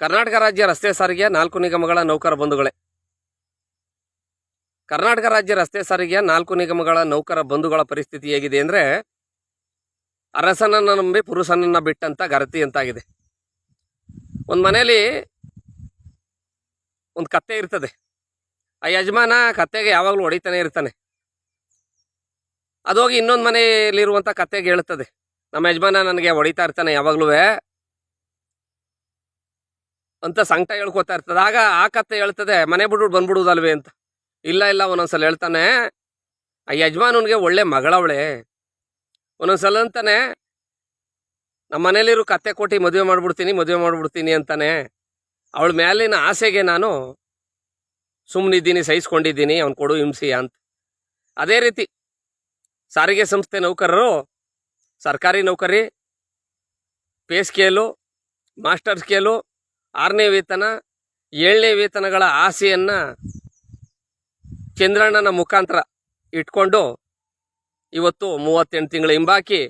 ಕರ್ನಾಟಕ ರಾಜ್ಯ ರಸ್ತೆ ಸಾರಿಗೆಯ ನಾಲ್ಕು ನಿಗಮಗಳ ನೌಕರ ಬಂಧುಗಳೇ. ಕರ್ನಾಟಕ ರಾಜ್ಯ ರಸ್ತೆ ಸಾರಿಗೆಯ ನಾಲ್ಕು ನಿಗಮಗಳ ನೌಕರ ಬಂಧುಗಳ ಪರಿಸ್ಥಿತಿ ಹೇಗಿದೆ ಅಂದರೆ, ಅರಸನನ್ನು ನಂಬಿ ಪುರುಷನನ್ನು ಬಿಟ್ಟಂತ ಗರತಿ ಅಂತಾಗಿದೆ. ಒಂದು ಮನೆಯಲ್ಲಿ ಒಂದು ಕತ್ತೆ ಇರ್ತದೆ. ಆ ಯಜಮಾನ ಕತ್ತೆಗೆ ಯಾವಾಗಲೂ ಹೊಡಿತಾನೆ ಇರ್ತಾನೆ. ಅದೋಗಿ ಇನ್ನೊಂದು ಮನೆಯಲ್ಲಿರುವಂಥ ಕತ್ತೆಗೆ ಹೇಳ್ತದೆ. ನಮ್ಮ ಯಜಮಾನ ನನಗೆ ಹೊಡಿತಾ ಇರ್ತಾನೆ ಯಾವಾಗಲೂ ಅಂತ ಸಂಕಟ ಹೇಳ್ಕೊತಾ ಇರ್ತದೆ. ಆಗ ಆ ಕತ್ತೆ ಹೇಳ್ತದೆ, ಮನೆ ಬಿಡ್ಬಿಟ್ಟು ಬಂದ್ಬಿಡುದಲ್ವೇ ಅಂತ. ಇಲ್ಲ ಇಲ್ಲ, ಒಂದೊಂದ್ಸಲ ಹೇಳ್ತಾನೆ, ಆ ಯಜಮಾನನಿಗೆ ಒಳ್ಳೆ ಮಗಳವಳೆ. ಒಂದೊಂದ್ಸಲ ಅಂತಾನೆ, ನಮ್ಮ ಮನೇಲಿರೋ ಕತ್ತೆ ಕೊಟ್ಟು ಮದುವೆ ಮಾಡ್ಬಿಡ್ತೀನಿ ಮದುವೆ ಮಾಡ್ಬಿಡ್ತೀನಿ ಅಂತಾನೆ. ಅವಳ ಮೇಲಿನ ಆಸೆಗೆ ನಾನು ಸುಮ್ಮನಿದ್ದೀನಿ ಸಹಿಸ್ಕೊಂಡಿದ್ದೀನಿ, ಅವ್ನು ಕೊಡು ಹಿಂಸಿ ಅಂತ. ಅದೇ ರೀತಿ, ಸಾರಿಗೆ ಸಂಸ್ಥೆ ನೌಕರರು, ಸರ್ಕಾರಿ ನೌಕರಿ, ಪೇ ಸ್ಕೇಲು, ಮಾಸ್ಟರ್ ಸ್ಕೇಲು ಆರನೇ ವೇತನ, ಏಳನೇ ವೇತನಗಳ ಆಸೆಯನ್ನು ಚಂದ್ರಣ್ಣನ ಮುಖಾಂತರ ಇಟ್ಕೊಂಡು ಇವತ್ತು ಮೂವತ್ತೆಂಟು ತಿಂಗಳ ಹಿಂಬಾಕಿ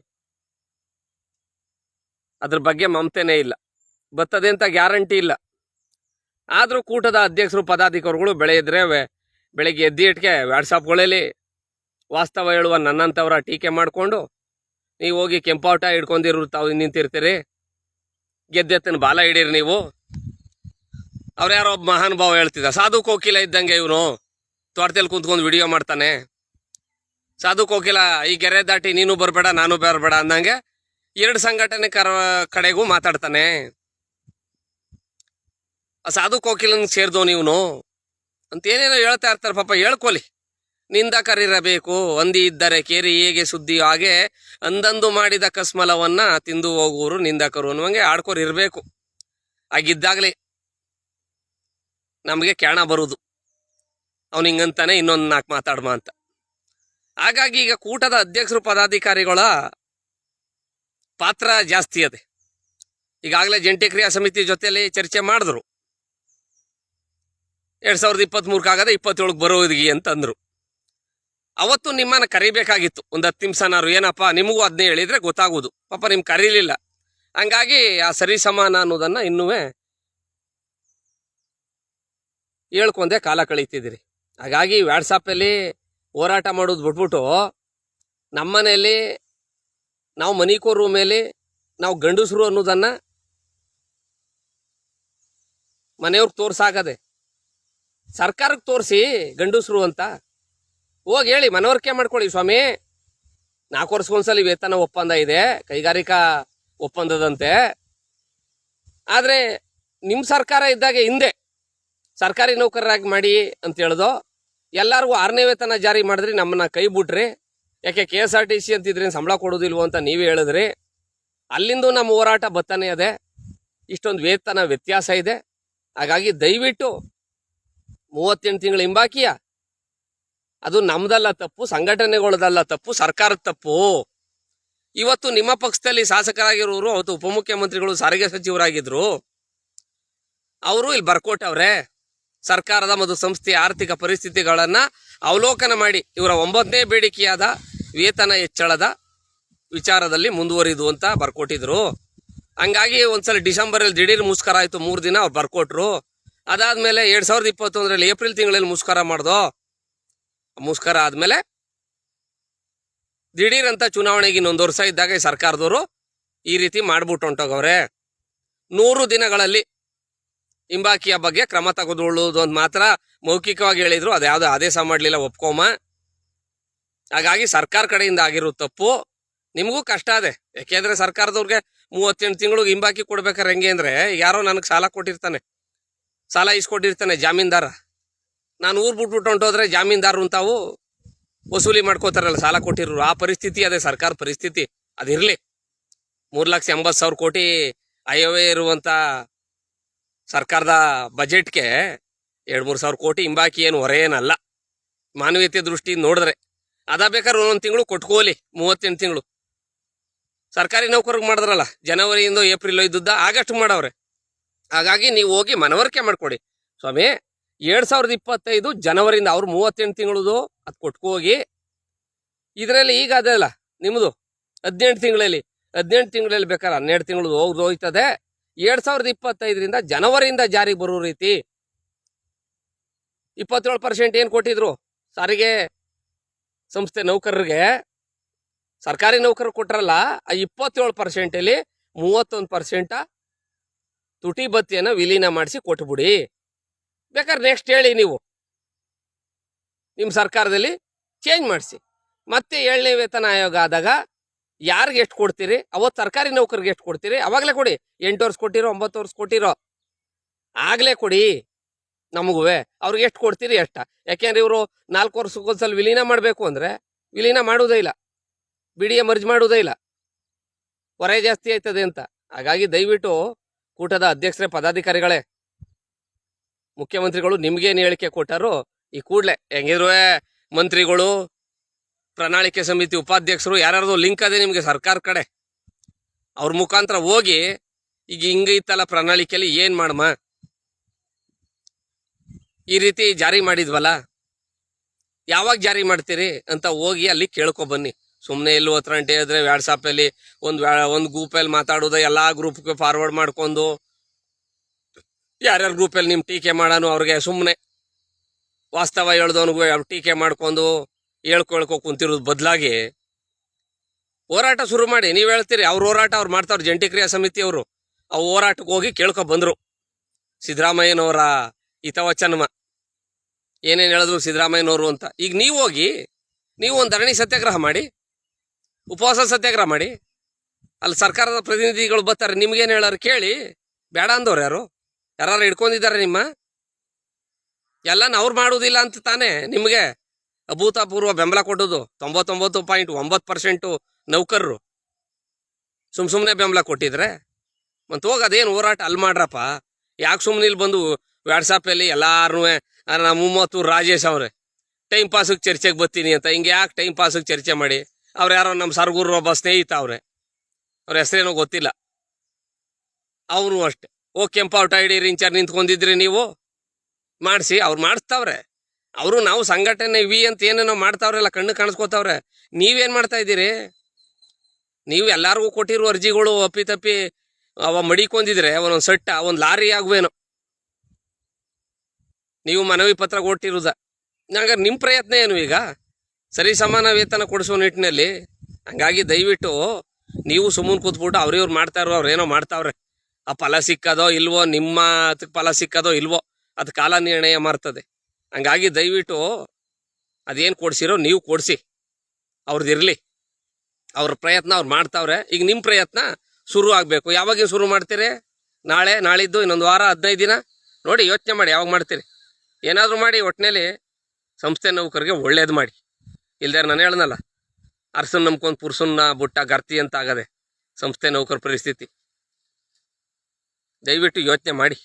ಅದ್ರ ಬಗ್ಗೆ ಮಮತೆನೇ ಇಲ್ಲ. ಬರ್ತದೆ ಅಂತ ಗ್ಯಾರಂಟಿ ಇಲ್ಲ. ಆದರೂ ಕೂಟದ ಅಧ್ಯಕ್ಷರು, ಪದಾಧಿಕಾರಿಗಳು ಬೆಳೆಯಿದ್ರೆ ಬೆಳಗ್ಗೆ ಎದ್ದಿ ಇಟ್ಕೆ ವ್ಯಾಟ್ಸಾಪ್ಗಳಲ್ಲಿ ವಾಸ್ತವ ಹೇಳುವ ನನ್ನಂಥವ್ರ ಟೀಕೆ ಮಾಡಿಕೊಂಡು, ನೀವು ಹೋಗಿ ಕೆಂಪಾಟ ಹಿಡ್ಕೊಂಡಿರು ತಾವು ನಿಂತಿರ್ತೀರಿ ಗೆದ್ದೆತ್ತಿನ ಬಾಲ ಹಿಡೀರಿ ನೀವು. ಅವ್ರು ಯಾರೋ ಒಬ್ಬ ಮಹಾನುಭಾವ ಹೇಳ್ತಿದ್ದ, ಸಾಧು ಕೋಕಿಲ ಇದ್ದಂಗೆ ಇವನು, ತೋಟದಲ್ಲಿ ಕುಂತ್ಕೊಂಡು ವಿಡಿಯೋ ಮಾಡ್ತಾನೆ. ಸಾಧು ಕೋಕಿಲ, ಈ ಗೆರೆ ದಾಟಿ ನೀನು ಬರಬೇಡ, ನಾನು ಬರಬೇಡ, ಅಂದಂಗೆ ಎರಡು ಸಂಘಟನೆ ಕಡೆಗೂ ಮಾತಾಡ್ತಾನೆ. ಆ ಸಾಧು ಕೋಕಿಲನ್ ಸೇರ್ದೋ ನೀವು ಅಂತ ಏನೇನೋ ಹೇಳ್ತಾ ಇರ್ತಾರೆ ಪಾಪ, ಹೇಳ್ಕೊಲಿ. ನಿಂದಕರಿರಬೇಕು ಅಂದಿ ಇದ್ದರೆ ಕೇರಿ ಹೇಗೆ ಸುದ್ದಿ ಹಾಗೆ ಅಂದಂದು ಮಾಡಿದ ಕಸ್ಮಲವನ್ನ ತಿಂದು ಹೋಗುವರು ನಿಂದಕರು ಅನ್ನುವಂಗೆ ಆಡ್ಕೋರಿರ್ಬೇಕು. ಆಗಿದ್ದಾಗಲೇ ನಮಗೆ ಕ್ಯಾಣ ಬರುವುದು ಅವನು ಹಿಂಗಂತಾನೆ ಇನ್ನೊಂದು ನಾಲ್ಕು ಮಾತಾಡ್ಮ ಅಂತ. ಹಾಗಾಗಿ ಈಗ ಕೂಟದ ಅಧ್ಯಕ್ಷರು ಪದಾಧಿಕಾರಿಗಳ ಪಾತ್ರ ಜಾಸ್ತಿ ಅದೆ. ಈಗಾಗಲೇ ಜಂಟಿ ಕ್ರಿಯಾ ಸಮಿತಿ ಜೊತೆಯಲ್ಲಿ ಚರ್ಚೆ ಮಾಡಿದ್ರು. ಎರಡ್ ಸಾವಿರದ ಇಪ್ಪತ್ತ್ಮೂರಕ್ಕಾಗದೆ ಇಪ್ಪತ್ತೇಳಕ್ಕೆ ಬರೋದಿಗೆ ಅಂತಂದ್ರು ಅವತ್ತು ನಿಮ್ಮನ್ನ ಕರಿಬೇಕಾಗಿತ್ತು. ಒಂದು ಹತ್ತು ನಿಮಿಷನಾರು ಏನಪ್ಪ, ನಿಮಗೂ ಅದನ್ನೇ ಹೇಳಿದ್ರೆ ಗೊತ್ತಾಗುವುದು. ಪಾಪ ನಿಮ್ ಕರೀಲಿಲ್ಲ. ಹಂಗಾಗಿ ಆ ಸರಿ ಸಮಾನ ಅನ್ನೋದನ್ನ ಇನ್ನೂ ಹೇಳ್ಕೊಂಡೆ ಕಾಲ ಕಳೀತಿದ್ದೀರಿ. ಹಾಗಾಗಿ ವ್ಯಾಟ್ಸಪ್ಪಲ್ಲಿ ಹೋರಾಟ ಮಾಡೋದು ಬಿಟ್ಬಿಟ್ಟು ನಮ್ಮನೆಯಲ್ಲಿ ನಾವು ಮನಿಕೋ ರೂಮಲ್ಲಿ ನಾವು ಗಂಡಸರು ಅನ್ನೋದನ್ನು ಮನೆಯವ್ರಿಗೆ ತೋರ್ಸಾಗದೆ, ಸರ್ಕಾರಕ್ಕೆ ತೋರಿಸಿ ಗಂಡಸರು ಅಂತ ಹೋಗಿ ಹೇಳಿ ಮನವರಿಕೆ ಮಾಡ್ಕೊಳ್ಳಿ ಸ್ವಾಮಿ. ನಾಲ್ಕು ವರ್ಷಕ್ಕೊಂದ್ಸಲಿ ವೇತನ ಒಪ್ಪಂದ ಇದೆ, ಕೈಗಾರಿಕಾ ಒಪ್ಪಂದದಂತೆ. ಆದರೆ ನಿಮ್ಮ ಸರ್ಕಾರ ಇದ್ದಾಗ ಹಿಂದೆ ಸರ್ಕಾರಿ ನೌಕರರಾಗಿ ಮಾಡಿ ಅಂತ ಹೇಳ್ದೋ, ಎಲ್ಲರಿಗೂ ಆರನೇ ವೇತನ ಜಾರಿ ಮಾಡಿದ್ರಿ ನಮ್ಮನ್ನ ಕೈ ಬಿಟ್ರಿ. ಯಾಕೆ K S R T C ಅಂತಿದ್ರೆ ಸಂಬಳ ಕೊಡೋದಿಲ್ವೋ ಅಂತ ನೀವೇ ಹೇಳಿದ್ರಿ. ಅಲ್ಲಿಂದ ನಮ್ಮ ಹೋರಾಟ ಬತ್ತಾನೆ ಅದೇ ಇಷ್ಟೊಂದು ವೇತನ ವ್ಯತ್ಯಾಸ ಇದೆ. ಹಾಗಾಗಿ ದಯವಿಟ್ಟು ಮೂವತ್ತೆಂಟು ತಿಂಗಳು ಹಿಂಬಾಕಿಯ. ಅದು ನಮ್ದಲ್ಲ ತಪ್ಪು, ಸಂಘಟನೆಗಳದಲ್ಲ ತಪ್ಪು, ಸರ್ಕಾರದ ತಪ್ಪು. ಇವತ್ತು ನಿಮ್ಮ ಪಕ್ಷದಲ್ಲಿ ಶಾಸಕರಾಗಿರೋರು, ಅವತ್ತು ಉಪಮುಖ್ಯಮಂತ್ರಿಗಳು ಸಾರಿಗೆ ಸಚಿವರಾಗಿದ್ರು. ಅವರು ಇಲ್ಲಿ ಬರ್ಕೊಟ್ಟವ್ರೆ ಸರ್ಕಾರದ ಮತ್ತು ಸಂಸ್ಥೆಯ ಆರ್ಥಿಕ ಪರಿಸ್ಥಿತಿಗಳನ್ನು ಅವಲೋಕನ ಮಾಡಿ ಇವರ ಒಂಬತ್ತನೇ ಬೇಡಿಕೆಯಾದ ವೇತನ ಹೆಚ್ಚಳದ ವಿಚಾರದಲ್ಲಿ ಮುಂದುವರಿದು ಅಂತ ಬರ್ಕೊಟ್ಟಿದ್ರು. ಹಂಗಾಗಿ ಒಂದ್ಸಲ ಡಿಸೆಂಬರಲ್ಲಿ ದಿಢೀರ್ ಮುಸ್ಕರ ಆಯ್ತು, ಮೂರು ದಿನ ಅವ್ರು ಬರ್ಕೊಟ್ರು. ಅದಾದಮೇಲೆ ಎರಡು ಸಾವಿರದ ಇಪ್ಪತ್ತೊಂದರಲ್ಲಿ ಏಪ್ರಿಲ್ ತಿಂಗಳಲ್ಲಿ ಮುಸ್ಕರ ಮಾಡ್ದು. ಮುಸ್ಕರ ಆದಮೇಲೆ ದಿಢೀರ್ ಅಂತ ಚುನಾವಣೆಗೆ ಇನ್ನೊಂದು ವರ್ಷ ಇದ್ದಾಗ ಸರ್ಕಾರದವರು ಈ ರೀತಿ ಮಾಡ್ಬಿಟ್ಟು ಹೊಂಟೋಗವ್ರೆ ನೂರು ದಿನಗಳಲ್ಲಿ ಹಿಂಬಾಕಿಯ ಬಗ್ಗೆ ಕ್ರಮ ತೆಗೆದುಕೊಳ್ಳುವುದು ಅಂತ ಮಾತ್ರ ಮೌಖಿಕವಾಗಿ ಹೇಳಿದ್ರು. ಅದ್ಯಾವುದು ಆದೇಶ ಮಾಡಲಿಲ್ಲ ಒಪ್ಕೋಮ. ಹಾಗಾಗಿ ಸರ್ಕಾರ ಕಡೆಯಿಂದ ಆಗಿರೋ ತಪ್ಪು ನಿಮಗೂ ಕಷ್ಟ ಅದೇ. ಯಾಕೆಂದ್ರೆ ಸರ್ಕಾರದವ್ರಿಗೆ ಮೂವತ್ತೆಂಟು ತಿಂಗಳಿಗೆ ಹಿಂಬಾಕಿ ಕೊಡ್ಬೇಕಾರೆ ಹೆಂಗೆ ಅಂದ್ರೆ ಯಾರೋ ನನಗೆ ಸಾಲ ಕೊಟ್ಟಿರ್ತಾನೆ. ಸಾಲ ಇಸ್ಕೊಟ್ಟಿರ್ತಾನೆ ಜಾಮೀನ್ದಾರ. ನಾನು ಊರ್ ಬಿಟ್ಬಿಟ್ಟು ಹೊಂಟೋದ್ರೆ ಜಾಮೀನ್ದಾರರು ಅಂತಾವು ವಸೂಲಿ ಮಾಡ್ಕೋತಾರಲ್ಲ, ಸಾಲ ಕೊಟ್ಟಿರೋರು. ಆ ಪರಿಸ್ಥಿತಿ ಅದೇ ಸರ್ಕಾರ ಪರಿಸ್ಥಿತಿ. ಅದಿರಲಿ. ಮೂರು ಲಕ್ಷ ಎಂಬತ್ತು ಸಾವಿರ ಕೋಟಿ ಅಯವೇ ಇರುವಂತ ಸರ್ಕಾರದ ಬಜೆಟ್ಗೆ ಎರಡು ಮೂರು ಸಾವಿರ ಕೋಟಿ ಹಿಂಬಾಕಿ ಏನು ಹೊರೆ ಏನಲ್ಲ ಮಾನವೀಯತೆ ದೃಷ್ಟಿಯಿಂದ ನೋಡಿದ್ರೆ ಅದ ಬೇಕಾದ್ರೆ ಒಂದೊಂದು ತಿಂಗಳು ಕೊಟ್ಕೋಲಿ, ಮೂವತ್ತೆಂಟು ತಿಂಗಳು. ಸರ್ಕಾರಿ ನೌಕರಿಗೆ ಮಾಡಿದ್ರಲ್ಲ, ಜನವರಿಯಿಂದ ಏಪ್ರಿಲ್ ಇದ್ದುದ್ದ ಆಗಸ್ಟ್ ಮಾಡವ್ರೆ. ಹಾಗಾಗಿ ನೀವು ಹೋಗಿ ಮನವರಿಕೆ ಮಾಡ್ಕೊಡಿ. ಸ್ವಾಮಿ, ಎರಡ್ ಸಾವಿರದ ಇಪ್ಪತ್ತೈದು ಜನವರಿಯಿಂದ ಅವ್ರು ಮೂವತ್ತೆಂಟು ತಿಂಗಳದು ಅದು ಕೊಟ್ಕೋಗಿ, ಇದರಲ್ಲಿ ಈಗ ಅದಲ್ಲ ನಿಮ್ಮದು ಹದಿನೆಂಟು ತಿಂಗಳಲ್ಲಿ ಹದಿನೆಂಟು ತಿಂಗಳಲ್ಲಿ ಬೇಕಾದ್ರೆ ಹನ್ನೆರಡು ತಿಂಗಳು ಹೋಗ್ದು ಹೋಯ್ತದೆ ಎರಡ್ ಸಾವಿರದ ಇಪ್ಪತ್ತೈದರಿಂದ ಜನವರಿಯಿಂದ ಜಾರಿಗೆ ಬರೋ ರೀತಿ ಇಪ್ಪತ್ತೇಳು ಪರ್ಸೆಂಟ್ ಏನು ಕೊಟ್ಟಿದ್ರು? ಸಾರಿಗೆ ಸಂಸ್ಥೆ ನೌಕರರಿಗೆ. ಸರ್ಕಾರಿ ನೌಕರರು ಕೊಟ್ರಲ್ಲ, ಆ ಇಪ್ಪತ್ತೇಳು ಪರ್ಸೆಂಟಲ್ಲಿ ಮೂವತ್ತೊಂದು ಪರ್ಸೆಂಟ ತುಟಿ ಬತ್ತಿಯನ್ನು ವಿಲೀನ ಮಾಡಿಸಿ ಕೊಟ್ಬಿಡಿ. ಬೇಕಾದ್ರೆ ನೆಕ್ಸ್ಟ್ ಹೇಳಿ ನೀವು. ನಿಮ್ಮ ಸರ್ಕಾರದಲ್ಲಿ ಚೇಂಜ್ ಮಾಡಿಸಿ. ಮತ್ತೆ ಏಳನೇ ವೇತನ ಆಯೋಗ ಆದಾಗ ಯಾರಿಗೆ ಎಷ್ಟು ಕೊಡ್ತೀರಿ? ಅವತ್ತು ಸರ್ಕಾರಿ ನೌಕರಿಗೆ ಎಷ್ಟು ಕೊಡ್ತೀರಿ? ಅವಾಗಲೇ ಕೊಡಿ. ಎಂಟು ವರ್ಷ ಕೊಟ್ಟಿರೋ, ಒಂಬತ್ತು ವರ್ಷ ಕೊಟ್ಟಿರೋ. ಆಗಲೇ ಕೊಡಿ. ನಮಗೂ ಅವ್ರಿಗೆ ಎಷ್ಟು ಕೊಡ್ತೀರಿ ಎಷ್ಟ ಯಾಕೆಂದ್ರೆ ಇವರು ನಾಲ್ಕು ವರ್ಷಕ್ಕೊಂದ್ಸಲ ವಿಲೀನ ಮಾಡಬೇಕು ಅಂದರೆ ವಿಲೀನ ಮಾಡುವುದೇ ಇಲ್ಲ. ಬಿಡಿಯ ಮರ್ಜ್ ಮಾಡುವುದೇ ಇಲ್ಲ. ಹೊರೆ ಜಾಸ್ತಿ ಆಯ್ತದೆ ಅಂತ. ಹಾಗಾಗಿ ದಯವಿಟ್ಟು ಕೂಟದ ಅಧ್ಯಕ್ಷರೇ, ಪದಾಧಿಕಾರಿಗಳೇ, ಮುಖ್ಯಮಂತ್ರಿಗಳು ನಿಮ್ಗೇನು ಹೇಳಿಕೆ ಕೊಟ್ಟರು ಈ ಕೂಡಲೇ. ಹೆಂಗಿದ್ರು ಮಂತ್ರಿಗಳು ಪ್ರಣಾಳಿಕೆ ಸಮಿತಿ ಉಪಾಧ್ಯಕ್ಷರು, ಯಾರ್ಯಾರ್ದು ಲಿಂಕ್ ಅದೇ ನಿಮಗೆ ಸರ್ಕಾರ ಕಡೆ. ಅವ್ರ ಮುಖಾಂತರ ಹೋಗಿ, ಈಗ ಹಿಂಗೈತಲ್ಲ ಪ್ರಣಾಳಿಕೆಯಲ್ಲಿ ಏನು ಮಾಡಮ್ಮ ಈ ರೀತಿ ಜಾರಿ ಮಾಡಿದ್ವಲ್ಲ? ಯಾವಾಗ ಜಾರಿ ಮಾಡ್ತೀರಿ ಅಂತ ಹೋಗಿ ಅಲ್ಲಿ ಕೇಳ್ಕೊ ಬನ್ನಿ. ಸುಮ್ಮನೆ ಎಲ್ಲಿ ಒತ್ತರಂಟೆ ಹೇಳಿದ್ರೆ ವ್ಯಾಟ್ಸಾಪಲ್ಲಿ ಒಂದು ಒಂದು ಗ್ರೂಪಲ್ಲಿ ಮಾತಾಡೋದು, ಎಲ್ಲ ಗ್ರೂಪ್ಗೆ ಫಾರ್ವರ್ಡ್ ಮಾಡ್ಕೊಂಡು. ಯಾರ್ಯಾರ ಗ್ರೂಪಲ್ಲಿ ನಿಮ್ಮ ಟೀಕೆ ಮಾಡೋನು ಅವ್ರಿಗೆ ಸುಮ್ಮನೆ ವಾಸ್ತವ ಹೇಳ್ದವನಿಗೂ ಟೀಕೆ ಮಾಡ್ಕೊಂಡು. ಹೇಳ್ಕೊಳ್ಕೊ ಕುಂತಿರೋದು ಬದಲಾಗಿ ಹೋರಾಟ ಶುರು ಮಾಡಿ, ನೀವು ಹೇಳ್ತೀರಿ, ಅವ್ರ ಹೋರಾಟ ಅವ್ರು ಮಾಡ್ತಾವ್ರು ಜಂಟಿ ಕ್ರಿಯಾ ಸಮಿತಿಯವರು ಆ ಹೋರಾಟಕ್ಕೆ ಹೋಗಿ ಕೇಳ್ಕೊ ಬಂದ್ರು. ಸಿದ್ದರಾಮಯ್ಯನವರ ಹಿತವಚನಮ. ಏನೇನು ಹೇಳಿದ್ರು ಸಿದ್ದರಾಮಯ್ಯನವರು ಅಂತ. ಈಗ ನೀವು ಹೋಗಿ, ನೀವು ಒಂದು ಧರಣಿ ಸತ್ಯಾಗ್ರಹ ಮಾಡಿ, ಉಪವಾಸ ಸತ್ಯಾಗ್ರಹ ಮಾಡಿ, ಅಲ್ಲಿ ಸರ್ಕಾರದ ಪ್ರತಿನಿಧಿಗಳು ಬರ್ತಾರೆ, ನಿಮ್ಗೇನು ಹೇಳಾರು ಕೇಳಿ, ಬೇಡ ಅಂದವ್ರು ಯಾರು? ಯಾರು ಹಿಡ್ಕೊಂಡಿದ್ದಾರೆ ನಿಮ್ಮ? ಎಲ್ಲ ಅವ್ರು ಮಾಡುವುದಿಲ್ಲ ಅಂತ ತಾನೇ ನಿಮಗೆ ಅಭೂತಪೂರ್ವ ಬೆಂಬಲ ಕೊಡೋದು ತೊಂಬತ್ತೊಂಬತ್ತು ಪಾಯಿಂಟ್ ಒಂಬತ್ತು ಪರ್ಸೆಂಟು ನೌಕರರು. ಸುಮ್ ಸುಮ್ಮನೆ ಬೆಂಬಲ ಕೊಟ್ಟಿದ್ರೆ? ಮತ್ತು ಹೋಗಿ ಅದೇನು ಹೋರಾಟ ಅಲ್ಲಿ ಮಾಡ್ರಪ್ಪ? ಯಾಕೆ ಸುಮ್ಮನೆ ಇಲ್ಲಿ ಬಂದು ವ್ಯಾಟ್ಸಾಪಲ್ಲಿ ಎಲ್ಲಾರು ನಮ್ಮ ಮೂವತ್ತು ರಾಜೇಶ್ ಅವರೇ ಟೈಮ್ ಪಾಸಿಗೆ ಚರ್ಚೆಗೆ ಬರ್ತೀನಿ ಅಂತ, ಹಿಂಗೆ ಯಾಕೆ ಟೈಮ್ ಪಾಸಿಗೆ ಚರ್ಚೆ ಮಾಡಿ? ಅವ್ರು ಯಾರೋ ನಮ್ಮ ಸರ್ಗುರು ಒಬ್ಬ ಸ್ನೇಹಿತ ಅವ್ರೆ, ಅವ್ರ ಹೆಸರೇನೋ ಗೊತ್ತಿಲ್ಲ. ಅವರು ಅಷ್ಟೆ. ಓ ಕೆಂಪಾವಟ ರೀ ಇಂಚಾರ್ ನಿಂತ್ಕೊಂಡಿದ್ರಿ ನೀವು? ಮಾಡಿಸಿ, ಅವ್ರು ಮಾಡಿಸ್ತಾವ್ರೆ. ಅವರು ನಾವು ಸಂಘಟನೆ ವಿ ಅಂತ ಏನೇನೋ ಮಾಡ್ತಾವ್ರಲ್ಲ ಕಣ್ಣು ಕಾಣಿಸ್ಕೋತಾವ್ರೆ, ನೀವೇನು ಮಾಡ್ತಾ ಇದ್ದೀರಿ? ನೀವು ಎಲ್ಲರಿಗೂ ಕೊಟ್ಟಿರೋ ಅರ್ಜಿಗಳು ಅಪ್ಪಿ ತಪ್ಪಿ ಅವ ಮಡಿಕೊಂಡಿದ್ರೆ, ಅವನೊಂದು ಸಟ್ಟ ಒಂದು ಲಾರಿ ಆಗುವೇನೋ. ನೀವು ಮನವಿ ಪತ್ರ ಕೊಟ್ಟಿರೋದ. ಹಂಗಾರೆ ನಿಮ್ಮ ಪ್ರಯತ್ನ ಏನು ಈಗ? ಸರಿ ಸಮಾನ ವೇತನ ಕೊಡಿಸೋ ನಿಟ್ಟಿನಲ್ಲಿ ಹಂಗಾಗಿ ದಯವಿಟ್ಟು ನೀವು ಸುಮ್ಮನೆ ಕೂತ್ಬಿಟ್ಟು ಅವ್ರಿವ್ರು ಮಾಡ್ತಾ ಇರೋ ಅವ್ರೇನೋ ಮಾಡ್ತಾವ್ರೆ. ಆ ಫಲ ಸಿಕ್ಕದೋ ಇಲ್ವೋ, ನಿಮ್ಮ ಫಲ ಸಿಕ್ಕದೋ ಇಲ್ವೋ, ಅದು ಕಾಲ ನಿರ್ಣಯ ಮಾಡ್ತದೆ. ಹಂಗಾಗಿ ದಯವಿಟ್ಟು ಅದೇನು ಕೊಡ್ಸಿರೋ ನೀವು ಕೊಡಿಸಿ. ಅವ್ರದ್ದು ಇರಲಿ. ಅವ್ರ ಪ್ರಯತ್ನ ಅವ್ರು ಮಾಡ್ತಾವ್ರೆ. ಈಗ ನಿಮ್ಮ ಪ್ರಯತ್ನ ಶುರು ಆಗಬೇಕು. ಯಾವಾಗ ಶುರು ಮಾಡ್ತೀರಿ? ನಾಳೆ, ನಾಳಿದ್ದು, ಇನ್ನೊಂದು ವಾರ, ಹದಿನೈದು ದಿನ? ನೋಡಿ, ಯೋಚನೆ ಮಾಡಿ, ಯಾವಾಗ ಮಾಡ್ತೀರಿ? ಏನಾದರೂ ಮಾಡಿ ಒಟ್ಟಿನಲ್ಲಿ ಸಂಸ್ಥೆ ನೌಕರಿಗೆ ಒಳ್ಳೇದು ಮಾಡಿ. ಇಲ್ದೇ ನಾನು ಹೇಳ್ನಲ್ಲ ಅರ್ಸನ್ ನಂಬ್ಕೊಂಡು ಪುರುಷನ್ನ ಬುಟ್ಟ ಗರ್ತಿ ಅಂತ ಆಗದೆ ಸಂಸ್ಥೆ ನೌಕರ ಪರಿಸ್ಥಿತಿ. ದಯವಿಟ್ಟು ಯೋಚನೆ ಮಾಡಿ.